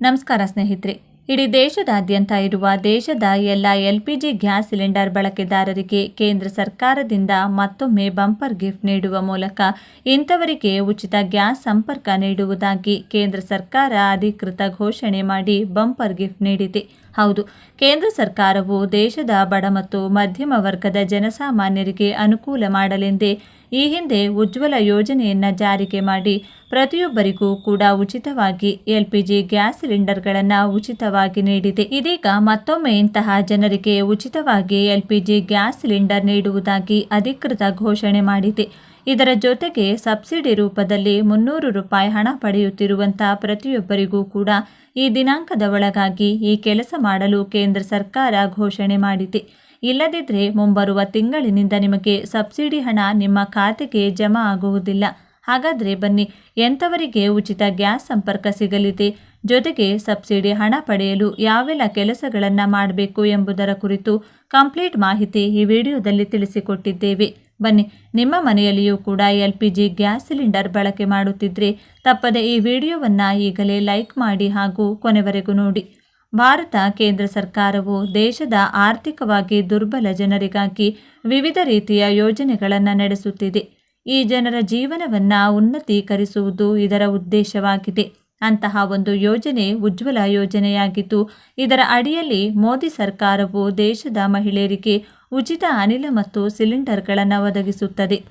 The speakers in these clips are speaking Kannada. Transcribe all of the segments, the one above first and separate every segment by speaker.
Speaker 1: ನಮಸ್ಕಾರ ಸ್ನೇಹಿತರೆ. ಇಡೀ ದೇಶದಾದ್ಯಂತ ಇರುವ ದೇಶದ ಎಲ್ಲ L P G gas cylinder ಬಳಕೆದಾರರಿಗೆ ಕೇಂದ್ರ ಸರ್ಕಾರದಿಂದ ಮತ್ತೊಮ್ಮೆ ಬಂಪರ್ ಗಿಫ್ಟ್ ನೀಡುವ ಮೂಲಕ ಇಂಥವರಿಗೆ ಉಚಿತ ಗ್ಯಾಸ್ ಸಂಪರ್ಕ ನೀಡುವುದಾಗಿ ಕೇಂದ್ರ ಸರ್ಕಾರ ಅಧಿಕೃತ ಘೋಷಣೆ ಮಾಡಿ ಬಂಪರ್ ಗಿಫ್ಟ್ ನೀಡಿದೆ. ಹೌದು. ಕೇಂದ್ರ ಸರ್ಕಾರವು ದೇಶದ ಬಡ ಮತ್ತು ಮಧ್ಯಮ ವರ್ಗದ ಜನಸಾಮಾನ್ಯರಿಗೆ ಅನುಕೂಲ ಮಾಡಲೆಂದೇ ಈ ಹಿಂದೆ ಉಜ್ವಲ ಯೋಜನೆಯನ್ನು ಜಾರಿಗೆ ಮಾಡಿ ಪ್ರತಿಯೊಬ್ಬರಿಗೂ ಕೂಡ ಉಚಿತವಾಗಿ ಎಲ್ಪಿಜಿ ಗ್ಯಾಸ್ ಸಿಲಿಂಡರ್ಗಳನ್ನು ಉಚಿತವಾಗಿ ನೀಡಿದೆ. ಇದೀಗ ಮತ್ತೊಮ್ಮೆ ಇಂತಹ ಜನರಿಗೆ ಉಚಿತವಾಗಿ ಎಲ್ಪಿಜಿ ಗ್ಯಾಸ್ ಸಿಲಿಂಡರ್ ನೀಡುವುದಾಗಿ ಅಧಿಕೃತ ಘೋಷಣೆ ಮಾಡಿದೆ. ಇದರ ಜೊತೆಗೆ ಸಬ್ಸಿಡಿ ರೂಪದಲ್ಲಿ ಮುನ್ನೂರು ರೂಪಾಯಿ ಹಣ ಪಡೆಯುತ್ತಿರುವಂತಹ ಪ್ರತಿಯೊಬ್ಬರಿಗೂ ಕೂಡ ಈ ದಿನಾಂಕದ ಒಳಗಾಗಿ ಈ ಕೆಲಸ ಮಾಡಲು ಕೇಂದ್ರ ಸರ್ಕಾರ ಘೋಷಣೆ ಮಾಡಿದೆ. ಇಲ್ಲದಿದ್ದರೆ ಮುಂಬರುವ ತಿಂಗಳಿನಿಂದ ನಿಮಗೆ ಸಬ್ಸಿಡಿ ಹಣ ನಿಮ್ಮ ಖಾತೆಗೆ ಜಮಾ ಆಗುವುದಿಲ್ಲ. ಹಾಗಾದರೆ ಬನ್ನಿ, ಎಂಥವರಿಗೆ ಉಚಿತ ಗ್ಯಾಸ್ ಸಂಪರ್ಕ ಸಿಗಲಿದೆ? ಜೊತೆಗೆ ಸಬ್ಸಿಡಿ ಹಣ ಪಡೆಯಲು ಯಾವೆಲ್ಲ ಕೆಲಸಗಳನ್ನು ಮಾಡಬೇಕು ಎಂಬುದರ ಕುರಿತು ಕಂಪ್ಲೀಟ್ ಮಾಹಿತಿ ಈ ವಿಡಿಯೋದಲ್ಲಿ ತಿಳಿಸಿಕೊಟ್ಟಿದ್ದೇವೆ. ಬನ್ನಿ, ನಿಮ್ಮ ಮನೆಯಲ್ಲಿಯೂ ಕೂಡ L P G gas cylinder ಬಳಕೆ ಮಾಡುತ್ತಿದ್ದರೆ ತಪ್ಪದೆ ಈ ವಿಡಿಯೋವನ್ನು ಈಗಲೇ ಲೈಕ್ ಮಾಡಿ ಹಾಗೂ ಕೊನೆವರೆಗೂ ನೋಡಿ. ಭಾರತ, ಕೇಂದ್ರ ಸರ್ಕಾರವು ದೇಶದ ಆರ್ಥಿಕವಾಗಿ ದುರ್ಬಲ ಜನರಿಗಾಗಿ ವಿವಿಧ ರೀತಿಯ ಯೋಜನೆಗಳನ್ನು ನಡೆಸುತ್ತಿದೆ. ಈ ಜನರ ಜೀವನವನ್ನು ಉನ್ನತೀಕರಿಸುವುದು ಇದರ ಉದ್ದೇಶವಾಗಿದೆ. ಅಂತಹ ಒಂದು ಯೋಜನೆ ಉಜ್ವಲ ಯೋಜನೆಯಾಗಿದ್ದು, ಇದರ ಅಡಿಯಲ್ಲಿ ಮೋದಿ ಸರ್ಕಾರವು ದೇಶದ ಮಹಿಳೆಯರಿಗೆ ಉಚಿತ ಅನಿಲ ಮತ್ತು ಸಿಲಿಂಡರ್ಗಳನ್ನು ಒದಗಿಸುತ್ತದೆ.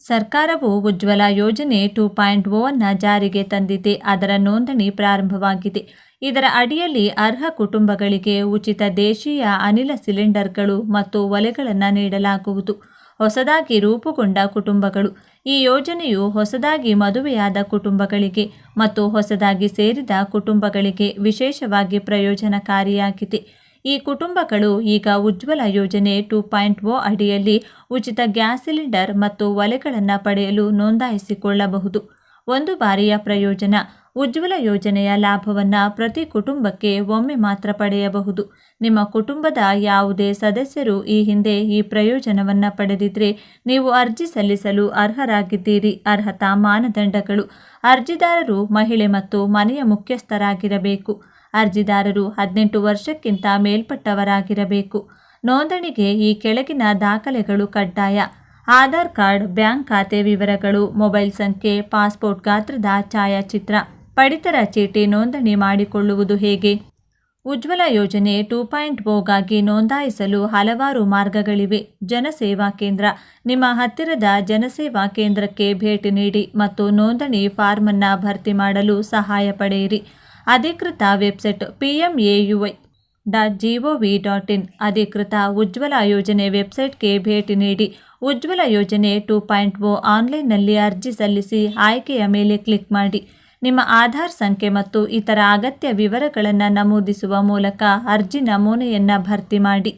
Speaker 1: ಸರ್ಕಾರವು ಉಜ್ವಲ ಯೋಜನೆ ಟೂ ಪಾಯಿಂಟ್ ಓವನ್ನು ಜಾರಿಗೆ ತಂದಿದೆ. ಅದರ ನೋಂದಣಿ ಪ್ರಾರಂಭವಾಗಿದೆ. ಇದರ ಅಡಿಯಲ್ಲಿ ಅರ್ಹ ಕುಟುಂಬಗಳಿಗೆ ಉಚಿತ ದೇಶೀಯ ಅನಿಲ ಸಿಲಿಂಡರ್ಗಳು ಮತ್ತು ಒಲೆಗಳನ್ನು ನೀಡಲಾಗುವುದು. ಹೊಸದಾಗಿ ರೂಪುಗೊಂಡ ಕುಟುಂಬಗಳು. ಈ ಯೋಜನೆಯು ಹೊಸದಾಗಿ ಮದುವೆಯಾದ ಕುಟುಂಬಗಳಿಗೆ ಮತ್ತು ಹೊಸದಾಗಿ ಸೇರಿದ ಕುಟುಂಬಗಳಿಗೆ ವಿಶೇಷವಾಗಿ ಪ್ರಯೋಜನಕಾರಿಯಾಗಿದೆ. ಈ ಕುಟುಂಬಗಳು ಈಗ ಉಜ್ವಲ ಯೋಜನೆ ಟೂ ಪಾಯಿಂಟ್ ಓ ಅಡಿಯಲ್ಲಿ ಉಚಿತ ಗ್ಯಾಸ್ ಸಿಲಿಂಡರ್ ಮತ್ತು ಒಲೆಗಳನ್ನು ಪಡೆಯಲು ನೋಂದಾಯಿಸಿಕೊಳ್ಳಬಹುದು. ಒಂದು ಬಾರಿಯ ಪ್ರಯೋಜನ, ಉಜ್ವಲ ಯೋಜನೆಯ ಲಾಭವನ್ನು ಪ್ರತಿ ಕುಟುಂಬಕ್ಕೆ ಒಮ್ಮೆ ಮಾತ್ರ ಪಡೆಯಬಹುದು. ನಿಮ್ಮ ಕುಟುಂಬದ ಯಾವುದೇ ಸದಸ್ಯರು ಈ ಹಿಂದೆ ಈ ಪ್ರಯೋಜನವನ್ನು ಪಡೆದಿದ್ದರೆ ನೀವು ಅರ್ಜಿ ಸಲ್ಲಿಸಲು ಅರ್ಹರಾಗಿದ್ದೀರಿ. ಅರ್ಹತಾ ಮಾನದಂಡಗಳು. ಅರ್ಜಿದಾರರು ಮಹಿಳೆ ಮತ್ತು ಮನೆಯ ಮುಖ್ಯಸ್ಥರಾಗಿರಬೇಕು. ಅರ್ಜಿದಾರರು ಹದಿನೆಂಟು ವರ್ಷಕ್ಕಿಂತ ಮೇಲ್ಪಟ್ಟವರಾಗಿರಬೇಕು. ನೋಂದಣಿಗೆ ಈ ಕೆಳಗಿನ ದಾಖಲೆಗಳು ಕಡ್ಡಾಯ. ಆಧಾರ್ ಕಾರ್ಡ್, ಬ್ಯಾಂಕ್ ಖಾತೆ ವಿವರಗಳು, ಮೊಬೈಲ್ ಸಂಖ್ಯೆ, ಪಾಸ್ಪೋರ್ಟ್ ಗಾತ್ರದ ಛಾಯಾಚಿತ್ರ. ಪಡಿತರ ಚೀಟಿ ನೋಂದಣಿ ಮಾಡಿಕೊಳ್ಳುವುದು ಹೇಗೆ? ಉಜ್ವಲ ಯೋಜನೆ ಟೂ ಪಾಯಿಂಟ್ ಬೋಗಾಗಿ ನೋಂದಾಯಿಸಲು ಹಲವಾರು ಮಾರ್ಗಗಳಿವೆ. ಜನಸೇವಾ ಕೇಂದ್ರ. ನಿಮ್ಮ ಹತ್ತಿರದ ಜನಸೇವಾ ಕೇಂದ್ರಕ್ಕೆ ಭೇಟಿ ನೀಡಿ ಮತ್ತು ನೋಂದಣಿ ಫಾರ್ಮನ್ನು ಭರ್ತಿ ಮಾಡಲು ಸಹಾಯ ಪಡೆಯಿರಿ. ಅಧಿಕೃತ website P M U Y dot G O V dot in ಇನ್ ಅಧಿಕೃತ ಉಜ್ವಲ ಯೋಜನೆ ವೆಬ್ಸೈಟ್ಗೆ ಭೇಟಿ ನೀಡಿ ಉಜ್ವಲ ಯೋಜನೆ ಟೂ ಪಾಯಿಂಟ್ ಓ ಆನ್ಲೈನ್ನಲ್ಲಿ ಅರ್ಜಿ ಸಲ್ಲಿಸಿ ಆಯ್ಕೆಯ ಮೇಲೆ ಕ್ಲಿಕ್ ಮಾಡಿ. ನಿಮ್ಮ ಆಧಾರ್ ಸಂಖ್ಯೆ ಮತ್ತು ಇತರ ಅಗತ್ಯ ವಿವರಗಳನ್ನು ನಮೂದಿಸುವ ಮೂಲಕ ಅರ್ಜಿ ನಮೂನೆಯನ್ನು ಭರ್ತಿ ಮಾಡಿ.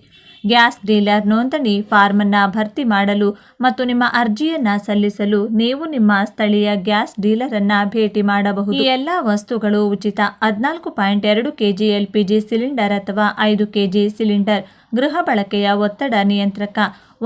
Speaker 1: ಗ್ಯಾಸ್ ಡೀಲರ್ ನೋಂದಣಿ ಫಾರ್ಮನ್ನು ಭರ್ತಿ ಮಾಡಲು ಮತ್ತು ನಿಮ್ಮ ಅರ್ಜಿಯನ್ನು ಸಲ್ಲಿಸಲು ನೀವು ನಿಮ್ಮ ಸ್ಥಳೀಯ ಗ್ಯಾಸ್ ಡೀಲರನ್ನು ಭೇಟಿ ಮಾಡಬಹುದು. ಈ ಎಲ್ಲ ವಸ್ತುಗಳು ಉಚಿತ ಹದಿನಾಲ್ಕು ಪಾಯಿಂಟ್ ಎರಡು K G L P G cylinder ಅಥವಾ ಐದು ಕೆಜಿ ಸಿಲಿಂಡರ್ ಗೃಹ ಬಳಕೆಯ ಒತ್ತಡ ನಿಯಂತ್ರಕ,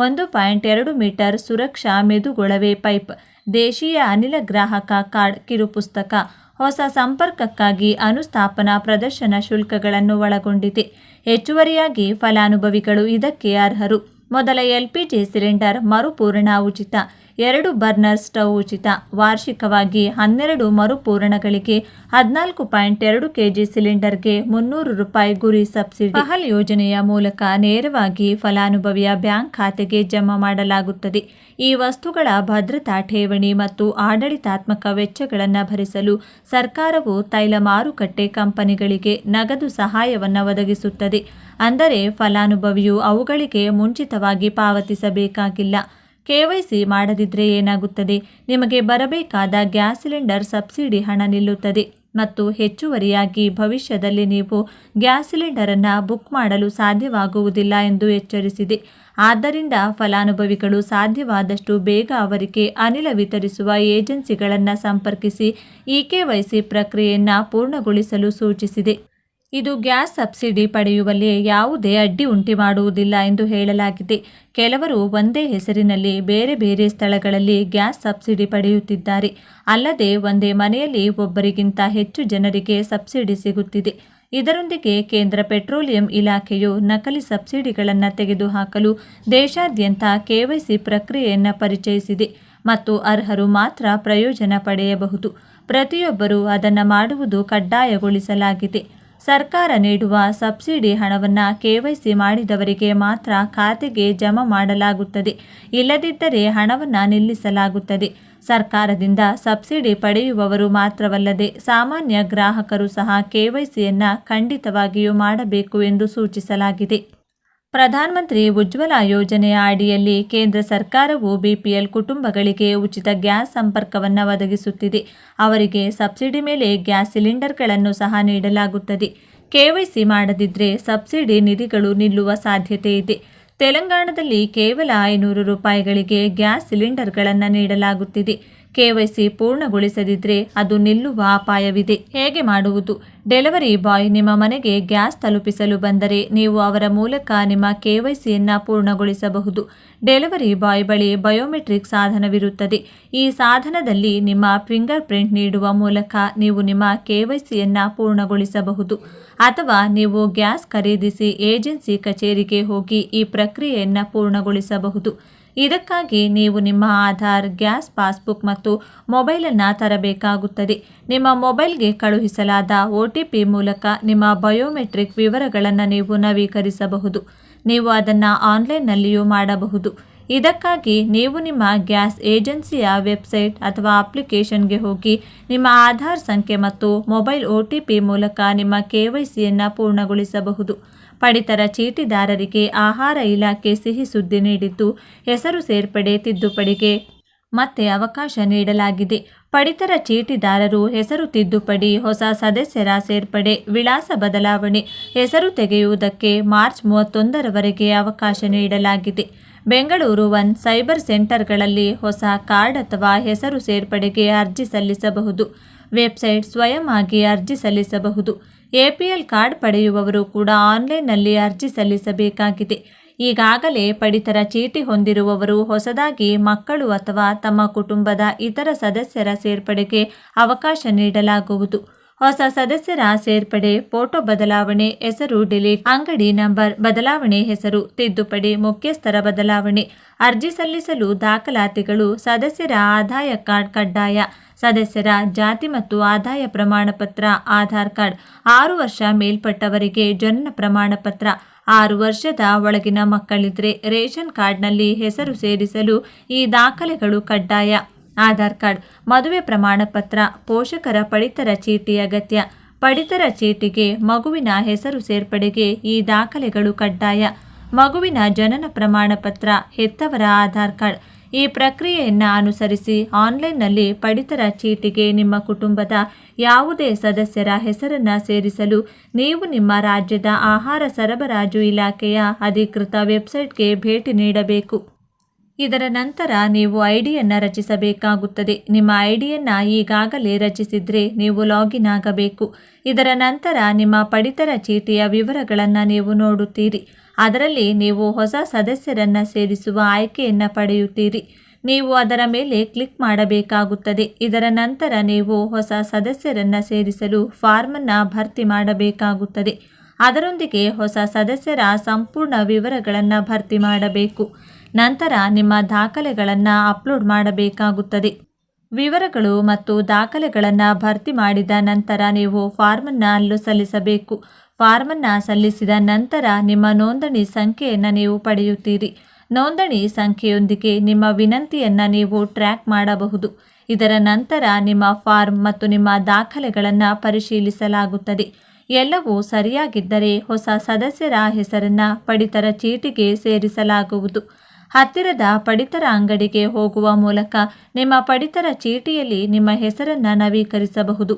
Speaker 1: ಒಂದು ಪಾಯಿಂಟ್ ಎರಡು ಮೀಟರ್ ಸುರಕ್ಷಾ ಮೆದುಗೊಳವೆ ಪೈಪ್, ದೇಶೀಯ ಅನಿಲ ಗ್ರಾಹಕ ಕಾರ್ಡ್ ಕಿರುಪುಸ್ತಕ, ಹೊಸ ಸಂಪರ್ಕಕ್ಕಾಗಿ ಅನುಸ್ಥಾಪನಾ ಪ್ರದರ್ಶನ ಶುಲ್ಕಗಳನ್ನು ಒಳಗೊಂಡಿದೆ. ಹೆಚ್ಚುವರಿಯಾಗಿ ಫಲಾನುಭವಿಗಳು ಇದಕ್ಕೆ ಅರ್ಹರು. ಮೊದಲ ಎಲ್ಪಿಜಿ ಸಿಲಿಂಡರ್ ಮರುಪೂರಣ ಉಚಿತ. ಎರಡು ಬರ್ನರ್ ಸ್ಟವ್ ಉಚಿತ. ವಾರ್ಷಿಕವಾಗಿ ಹನ್ನೆರಡು ಮರುಪೂರಣಗಳಿಗೆ ಹದಿನಾಲ್ಕು ಪಾಯಿಂಟ್ ಎರಡು ಕೆಜಿ ಸಿಲಿಂಡರ್ಗೆ ಮುನ್ನೂರು ರೂಪಾಯಿ ಗುರಿ ಸಬ್ಸಿಡಿ. ಪಹಲ್ ಯೋಜನೆಯ ಮೂಲಕ ನೇರವಾಗಿ ಫಲಾನುಭವಿಯ ಬ್ಯಾಂಕ್ ಖಾತೆಗೆ ಜಮಾ ಮಾಡಲಾಗುತ್ತದೆ. ಈ ವಸ್ತುಗಳ ಭದ್ರತಾ ಠೇವಣಿ ಮತ್ತು ಆಡಳಿತಾತ್ಮಕ ವೆಚ್ಚಗಳನ್ನು ಭರಿಸಲು ಸರ್ಕಾರವು ತೈಲ ಮಾರುಕಟ್ಟೆ ಕಂಪನಿಗಳಿಗೆ ನಗದು ಸಹಾಯವನ್ನು ಒದಗಿಸುತ್ತದೆ. ಅಂದರೆ ಫಲಾನುಭವಿಯು ಅವುಗಳಿಗೆ ಮುಂಚಿತವಾಗಿ ಪಾವತಿಸಬೇಕಾಗಿಲ್ಲ. ಕೆವೈಸಿ ಮಾಡದಿದ್ದರೆ ಏನಾಗುತ್ತದೆ? ನಿಮಗೆ ಬರಬೇಕಾದ ಗ್ಯಾಸ್ ಸಿಲಿಂಡರ್ ಸಬ್ಸಿಡಿ ಹಣ ನಿಲ್ಲುತ್ತದೆ ಮತ್ತು ಹೆಚ್ಚುವರಿಯಾಗಿ ಭವಿಷ್ಯದಲ್ಲಿ ನೀವು ಗ್ಯಾಸ್ ಸಿಲಿಂಡರನ್ನು ಬುಕ್ ಮಾಡಲು ಸಾಧ್ಯವಾಗುವುದಿಲ್ಲ ಎಂದು ಎಚ್ಚರಿಸಿದೆ. ಆದ್ದರಿಂದ ಫಲಾನುಭವಿಗಳು ಸಾಧ್ಯವಾದಷ್ಟು ಬೇಗ ಅವರಿಗೆ ಅನಿಲ ವಿತರಿಸುವ ಏಜೆನ್ಸಿಗಳನ್ನು ಸಂಪರ್ಕಿಸಿ ಇ ಕೆ ವೈ ಸಿ ಪ್ರಕ್ರಿಯೆಯನ್ನು ಪೂರ್ಣಗೊಳಿಸಲು ಸೂಚಿಸಿದೆ. ಇದು ಗ್ಯಾಸ್ ಸಬ್ಸಿಡಿ ಪಡೆಯುವಲ್ಲಿ ಯಾವುದೇ ಅಡ್ಡಿ ಉಂಟಿ ಮಾಡುವುದಿಲ್ಲ ಎಂದು ಹೇಳಲಾಗಿದೆ. ಕೆಲವರು ಒಂದೇ ಹೆಸರಿನಲ್ಲಿ ಬೇರೆ ಬೇರೆ ಸ್ಥಳಗಳಲ್ಲಿ ಗ್ಯಾಸ್ ಸಬ್ಸಿಡಿ ಪಡೆಯುತ್ತಿದ್ದಾರೆ. ಅಲ್ಲದೆ ಒಂದೇ ಮನೆಯಲ್ಲಿ ಒಬ್ಬರಿಗಿಂತ ಹೆಚ್ಚು ಜನರಿಗೆ ಸಬ್ಸಿಡಿ ಸಿಗುತ್ತಿದೆ. ಇದರೊಂದಿಗೆ ಕೇಂದ್ರ ಪೆಟ್ರೋಲಿಯಂ ಇಲಾಖೆಯು ನಕಲಿ ಸಬ್ಸಿಡಿಗಳನ್ನು ತೆಗೆದುಹಾಕಲು ದೇಶಾದ್ಯಂತ ಕೆವೈಸಿ ಪ್ರಕ್ರಿಯೆಯನ್ನು ಪರಿಚಯಿಸಿದೆ ಮತ್ತು ಅರ್ಹರು ಮಾತ್ರ ಪ್ರಯೋಜನ ಪಡೆಯಬಹುದು. ಪ್ರತಿಯೊಬ್ಬರೂ ಅದನ್ನು ಮಾಡುವುದು ಕಡ್ಡಾಯಗೊಳಿಸಲಾಗಿದೆ. ಸರ್ಕಾರ ನೀಡುವ ಸಬ್ಸಿಡಿ ಹಣವನ್ನು ಕೆವೈಸಿ ಮಾಡಿದವರಿಗೆ ಮಾತ್ರ ಖಾತೆಗೆ ಜಮಾ ಮಾಡಲಾಗುತ್ತದೆ. ಇಲ್ಲದಿದ್ದರೆ ಹಣವನ್ನು ನಿಲ್ಲಿಸಲಾಗುತ್ತದೆ. ಸರ್ಕಾರದಿಂದ ಸಬ್ಸಿಡಿ ಪಡೆಯುವವರು ಮಾತ್ರವಲ್ಲದೆ ಸಾಮಾನ್ಯ ಗ್ರಾಹಕರು ಸಹ ಕೆವೈಸಿಯನ್ನು ಖಂಡಿತವಾಗಿಯೂ ಮಾಡಬೇಕು ಎಂದು ಸೂಚಿಸಲಾಗಿದೆ. ಪ್ರಧಾನಮಂತ್ರಿ ಉಜ್ವಲ ಯೋಜನೆಯ ಅಡಿಯಲ್ಲಿ ಕೇಂದ್ರ ಸರ್ಕಾರವು ಬಿಪಿಎಲ್ ಕುಟುಂಬಗಳಿಗೆ ಉಚಿತ ಗ್ಯಾಸ್ ಸಂಪರ್ಕವನ್ನು ಒದಗಿಸುತ್ತಿದೆ. ಅವರಿಗೆ ಸಬ್ಸಿಡಿ ಮೇಲೆ ಗ್ಯಾಸ್ ಸಿಲಿಂಡರ್ಗಳನ್ನು ಸಹ ನೀಡಲಾಗುತ್ತದೆ. ಕೆವೈಸಿ ಮಾಡದಿದ್ದರೆ ಸಬ್ಸಿಡಿ ನಿಧಿಗಳು ನಿಲ್ಲುವ ಸಾಧ್ಯತೆ ಇದೆ. ತೆಲಂಗಾಣದಲ್ಲಿ ಕೇವಲ ಐನೂರು ರೂಪಾಯಿಗಳಿಗೆ ಗ್ಯಾಸ್ ಸಿಲಿಂಡರ್ಗಳನ್ನು ನೀಡಲಾಗುತ್ತಿದೆ. ಕೆವೈಸಿ ಪೂರ್ಣಗೊಳಿಸದಿದ್ದರೆ ಅದು ನಿಲ್ಲುವ ಅಪಾಯವಿದೆ. ಹೇಗೆ ಮಾಡುವುದು? ಡೆಲಿವರಿ ಬಾಯ್ ನಿಮ್ಮ ಮನೆಗೆ ಗ್ಯಾಸ್ ತಲುಪಿಸಲು ಬಂದರೆ ನೀವು ಅವರ ಮೂಲಕ ನಿಮ್ಮ ಕೆವೈಸಿಯನ್ನು ಪೂರ್ಣಗೊಳಿಸಬಹುದು. ಡೆಲಿವರಿ ಬಾಯ್ ಬಳಿ ಬಯೋಮೆಟ್ರಿಕ್ ಸಾಧನವಿರುತ್ತದೆ. ಈ ಸಾಧನದಲ್ಲಿ ನಿಮ್ಮ ಫಿಂಗರ್ ಪ್ರಿಂಟ್ ನೀಡುವ ಮೂಲಕ ನೀವು ನಿಮ್ಮ ಕೆವೈಸಿಯನ್ನು ಪೂರ್ಣಗೊಳಿಸಬಹುದು. ಅಥವಾ ನೀವು ಗ್ಯಾಸ್ ಖರೀದಿಸಿ ಏಜೆನ್ಸಿ ಕಚೇರಿಗೆ ಹೋಗಿ ಈ ಪ್ರಕ್ರಿಯೆಯನ್ನು ಪೂರ್ಣಗೊಳಿಸಬಹುದು. ಇದಕ್ಕಾಗಿ ನೀವು ನಿಮ್ಮ ಆಧಾರ್, ಗ್ಯಾಸ್, ಪಾಸ್ಬುಕ್ ಮತ್ತು ಮೊಬೈಲನ್ನು ತರಬೇಕಾಗುತ್ತದೆ. ನಿಮ್ಮ ಮೊಬೈಲ್ಗೆ ಕಳುಹಿಸಲಾದ ಒ ಟಿ ಪಿ ಮೂಲಕ ನಿಮ್ಮ ಬಯೋಮೆಟ್ರಿಕ್ ವಿವರಗಳನ್ನು ನೀವು ನವೀಕರಿಸಬಹುದು. ನೀವು ಅದನ್ನು ಆನ್ಲೈನ್ನಲ್ಲಿಯೂ ಮಾಡಬಹುದು. ಇದಕ್ಕಾಗಿ ನೀವು ನಿಮ್ಮ ಗ್ಯಾಸ್ ಏಜೆನ್ಸಿಯ ವೆಬ್ಸೈಟ್ ಅಥವಾ ಅಪ್ಲಿಕೇಶನ್ಗೆ ಹೋಗಿ ನಿಮ್ಮ ಆಧಾರ್ ಸಂಖ್ಯೆ ಮತ್ತು ಮೊಬೈಲ್ ಒ ಟಿ ಪಿ ಮೂಲಕ ನಿಮ್ಮ ಕೆ ವೈ ಸಿಯನ್ನು ಪೂರ್ಣಗೊಳಿಸಬಹುದು. ಪಡಿತರ ಚೀಟಿದಾರರಿಗೆ ಆಹಾರ ಇಲಾಖೆ ಸಿಹಿ ಸುದ್ದಿ ನೀಡಿದ್ದು, ಹೆಸರು ಸೇರ್ಪಡೆ, ತಿದ್ದುಪಡಿಗೆ ಮತ್ತೆ ಅವಕಾಶ ನೀಡಲಾಗಿದೆ. ಪಡಿತರ ಚೀಟಿದಾರರು ಹೆಸರು ತಿದ್ದುಪಡಿ, ಹೊಸ ಸದಸ್ಯರ ಸೇರ್ಪಡೆ, ವಿಳಾಸ ಬದಲಾವಣೆ, ಹೆಸರು ತೆಗೆಯುವುದಕ್ಕೆ ಮಾರ್ಚ್ ಮೂವತ್ತೊಂದರವರೆಗೆ ಅವಕಾಶ ನೀಡಲಾಗಿದೆ. ಬೆಂಗಳೂರು ಒನ್ ಸೈಬರ್ ಸೆಂಟರ್ಗಳಲ್ಲಿ ಹೊಸ ಕಾರ್ಡ್ ಅಥವಾ ಹೆಸರು ಸೇರ್ಪಡೆಗೆ ಅರ್ಜಿ ಸಲ್ಲಿಸಬಹುದು. ವೆಬ್ಸೈಟ್ ಸ್ವಯಂ ಆಗಿ ಅರ್ಜಿ ಸಲ್ಲಿಸಬಹುದು. ಎಪಿಎಲ್ ಕಾರ್ಡ್ ಪಡೆಯುವವರು ಕೂಡ ಆನ್ಲೈನ್ನಲ್ಲಿ ಅರ್ಜಿ ಸಲ್ಲಿಸಬೇಕಾಗಿದೆ. ಈಗಾಗಲೇ ಪಡಿತರ ಚೀಟಿ ಹೊಂದಿರುವವರು ಹೊಸದಾಗಿ ಮಕ್ಕಳು ಅಥವಾ ತಮ್ಮ ಕುಟುಂಬದ ಇತರ ಸದಸ್ಯರ ಸೇರ್ಪಡೆಗೆ ಅವಕಾಶ ನೀಡಲಾಗುವುದು. ಹೊಸ ಸದಸ್ಯರ ಸೇರ್ಪಡೆ ಫೋಟೋ ಬದಲಾವಣೆ ಹೆಸರು ಡಿಲೀಟ್. ಅಂಗಡಿ ನಂಬರ್ ಬದಲಾವಣೆ ಹೆಸರು, ತಿದ್ದುಪಡಿ ಮುಖ್ಯಸ್ಥರ ಬದಲಾವಣೆ. ಅರ್ಜಿ ಸಲ್ಲಿಸಲು ದಾಖಲಾತಿಗಳು, ಸದಸ್ಯರ ಆದಾಯ ಕಾರ್ಡ್ ಕಡ್ಡಾಯ. ಸದಸ್ಯರ ಜಾತಿ ಮತ್ತು ಆದಾಯ ಪ್ರಮಾಣ ಪತ್ರ, ಆಧಾರ್ ಕಾರ್ಡ್. ಆರು ವರ್ಷ ಮೇಲ್ಪಟ್ಟವರಿಗೆ ಜನನ ಪ್ರಮಾಣ ಪತ್ರ. ಆರು ವರ್ಷದ ಒಳಗಿನ ಮಕ್ಕಳಿದ್ರೆ ರೇಷನ್ ಕಾರ್ಡ್ನಲ್ಲಿ ಹೆಸರು ಸೇರಿಸಲು ಈ ದಾಖಲೆಗಳು ಕಡ್ಡಾಯ. ಆಧಾರ್ ಕಾರ್ಡ್, ಮದುವೆ ಪ್ರಮಾಣ ಪತ್ರ ಪೋಷಕರ ಪಡಿತರ ಚೀಟಿ ಅಗತ್ಯ. ಪಡಿತರ ಚೀಟಿಗೆ ಮಗುವಿನ ಹೆಸರು ಸೇರ್ಪಡೆಗೆ ಈ ದಾಖಲೆಗಳು ಕಡ್ಡಾಯ. ಮಗುವಿನ ಜನನ ಪ್ರಮಾಣ ಪತ್ರ ಹೆತ್ತವರ ಆಧಾರ್ ಕಾರ್ಡ್. ಈ ಪ್ರಕ್ರಿಯೆಯನ್ನು ಅನುಸರಿಸಿ ಆನ್ಲೈನ್ನಲ್ಲಿ ಪಡಿತರ ಚೀಟಿಗೆ ನಿಮ್ಮ ಕುಟುಂಬದ ಯಾವುದೇ ಸದಸ್ಯರ ಹೆಸರನ್ನು ಸೇರಿಸಲು ನೀವು ನಿಮ್ಮ ರಾಜ್ಯದ ಆಹಾರ ಸರಬರಾಜು ಇಲಾಖೆಯ ಅಧಿಕೃತ ವೆಬ್ಸೈಟ್ಗೆ ಭೇಟಿ ನೀಡಬೇಕು. ಇದರ ನಂತರ ನೀವು ಐಡಿಯನ್ನು ರಚಿಸಬೇಕಾಗುತ್ತದೆ. ನಿಮ್ಮ ಐಡಿಯನ್ನು ಈಗಾಗಲೇ ರಚಿಸಿದರೆ ನೀವು ಲಾಗಿನ್ ಆಗಬೇಕು. ಇದರ ನಂತರ ನಿಮ್ಮ ಪಡಿತರ ಚೀಟಿಯ ವಿವರಗಳನ್ನು ನೀವು ನೋಡುತ್ತೀರಿ. ಅದರಲ್ಲಿ ನೀವು ಹೊಸ ಸದಸ್ಯರನ್ನು ಸೇರಿಸುವ ಆಯ್ಕೆಯನ್ನು ಪಡೆಯುತ್ತೀರಿ. ನೀವು ಅದರ ಮೇಲೆ ಕ್ಲಿಕ್ ಮಾಡಬೇಕಾಗುತ್ತದೆ. ಇದರ ನಂತರ ನೀವು ಹೊಸ ಸದಸ್ಯರನ್ನು ಸೇರಿಸಲು ಫಾರ್ಮನ್ನು ಭರ್ತಿ ಮಾಡಬೇಕಾಗುತ್ತದೆ. ಅದರೊಂದಿಗೆ ಹೊಸ ಸದಸ್ಯರ ಸಂಪೂರ್ಣ ವಿವರಗಳನ್ನು ಭರ್ತಿ ಮಾಡಬೇಕು. ನಂತರ ನಿಮ್ಮ ದಾಖಲೆಗಳನ್ನು ಅಪ್ಲೋಡ್ ಮಾಡಬೇಕಾಗುತ್ತದೆ. ವಿವರಗಳು ಮತ್ತು ದಾಖಲೆಗಳನ್ನು ಭರ್ತಿ ಮಾಡಿದ ನಂತರ ನೀವು ಫಾರ್ಮನ್ನು ಅಲ್ಲೂ ಸಲ್ಲಿಸಬೇಕು. ಫಾರ್ಮನ್ನು ಸಲ್ಲಿಸಿದ ನಂತರ ನಿಮ್ಮ ನೋಂದಣಿ ಸಂಖ್ಯೆಯನ್ನು ನೀವು ಪಡೆಯುತ್ತೀರಿ. ನೋಂದಣಿ ಸಂಖ್ಯೆಯೊಂದಿಗೆ ನಿಮ್ಮ ವಿನಂತಿಯನ್ನು ನೀವು ಟ್ರ್ಯಾಕ್ ಮಾಡಬಹುದು. ಇದರ ನಂತರ ನಿಮ್ಮ ಫಾರ್ಮ್ ಮತ್ತು ನಿಮ್ಮ ದಾಖಲೆಗಳನ್ನು ಪರಿಶೀಲಿಸಲಾಗುತ್ತದೆ. ಎಲ್ಲವೂ ಸರಿಯಾಗಿದ್ದರೆ ಹೊಸ ಸದಸ್ಯರ ಹೆಸರನ್ನು ಪಡಿತರ ಚೀಟಿಗೆ ಸೇರಿಸಲಾಗುವುದು. ಹತ್ತಿರದ ಪಡಿತರ ಅಂಗಡಿಗೆ ಹೋಗುವ ಮೂಲಕ ನಿಮ್ಮ ಪಡಿತರ ಚೀಟಿಯಲ್ಲಿ ನಿಮ್ಮ ಹೆಸರನ್ನು ನವೀಕರಿಸಬಹುದು.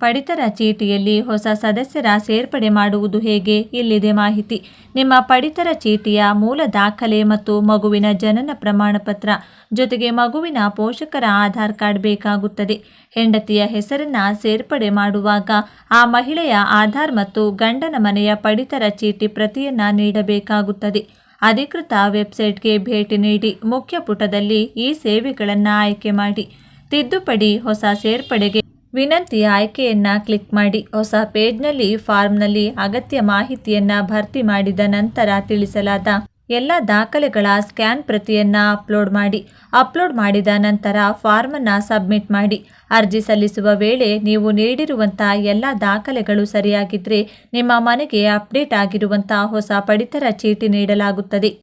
Speaker 1: ಪಡಿತರ ಚೀಟಿಯಲ್ಲಿ ಹೊಸ ಸದಸ್ಯರ ಸೇರ್ಪಡೆ ಮಾಡುವುದು ಹೇಗೆ ಇಲ್ಲಿದೆ ಮಾಹಿತಿ. ನಿಮ್ಮ ಪಡಿತರ ಚೀಟಿಯ ಮೂಲ ದಾಖಲೆ ಮತ್ತು ಮಗುವಿನ ಜನನ ಪ್ರಮಾಣ ಪತ್ರ ಜೊತೆಗೆ ಮಗುವಿನ ಪೋಷಕರ ಆಧಾರ್ ಕಾರ್ಡ್ ಬೇಕಾಗುತ್ತದೆ. ಹೆಂಡತಿಯ ಹೆಸರನ್ನು ಸೇರ್ಪಡೆ ಮಾಡುವಾಗ ಆ ಮಹಿಳೆಯ ಆಧಾರ್ ಮತ್ತು ಗಂಡನ ಮನೆಯ ಪಡಿತರ ಚೀಟಿ ಪ್ರತಿಯನ್ನು ನೀಡಬೇಕಾಗುತ್ತದೆ. ಅಧಿಕೃತ ವೆಬ್ಸೈಟ್ಗೆ ಭೇಟಿ ನೀಡಿ ಮುಖ್ಯ ಪುಟದಲ್ಲಿ ಈ ಸೇವೆಗಳನ್ನು ಆಯ್ಕೆ ಮಾಡಿ. ತಿದ್ದುಪಡಿ ಹೊಸ ಸೇರ್ಪಡೆಗೆ ವಿನಂತಿಯ ಆಯ್ಕೆಯನ್ನು ಕ್ಲಿಕ್ ಮಾಡಿ. ಹೊಸ ಪೇಜ್ನಲ್ಲಿ, ಫಾರ್ಮ್ನಲ್ಲಿ ಅಗತ್ಯ ಮಾಹಿತಿಯನ್ನು ಭರ್ತಿ ಮಾಡಿದ ನಂತರ ತಿಳಿಸಲಾದ ಎಲ್ಲ ದಾಖಲೆಗಳ ಸ್ಕ್ಯಾನ್ ಪ್ರತಿಯನ್ನು ಅಪ್ಲೋಡ್ ಮಾಡಿ. ಅಪ್ಲೋಡ್ ಮಾಡಿದ ನಂತರ ಫಾರ್ಮನ್ನು ಸಬ್ಮಿಟ್ ಮಾಡಿ. ಅರ್ಜಿ ಸಲ್ಲಿಸುವ ವೇಳೆ ನೀವು ನೀಡಿರುವಂಥ ಎಲ್ಲ ದಾಖಲೆಗಳು ಸರಿಯಾಗಿದ್ದರೆ ನಿಮ್ಮ ಮನೆಗೆ ಅಪ್ಡೇಟ್ ಆಗಿರುವಂಥ ಹೊಸ ಪಡಿತರ ಚೀಟಿ ನೀಡಲಾಗುತ್ತದೆ.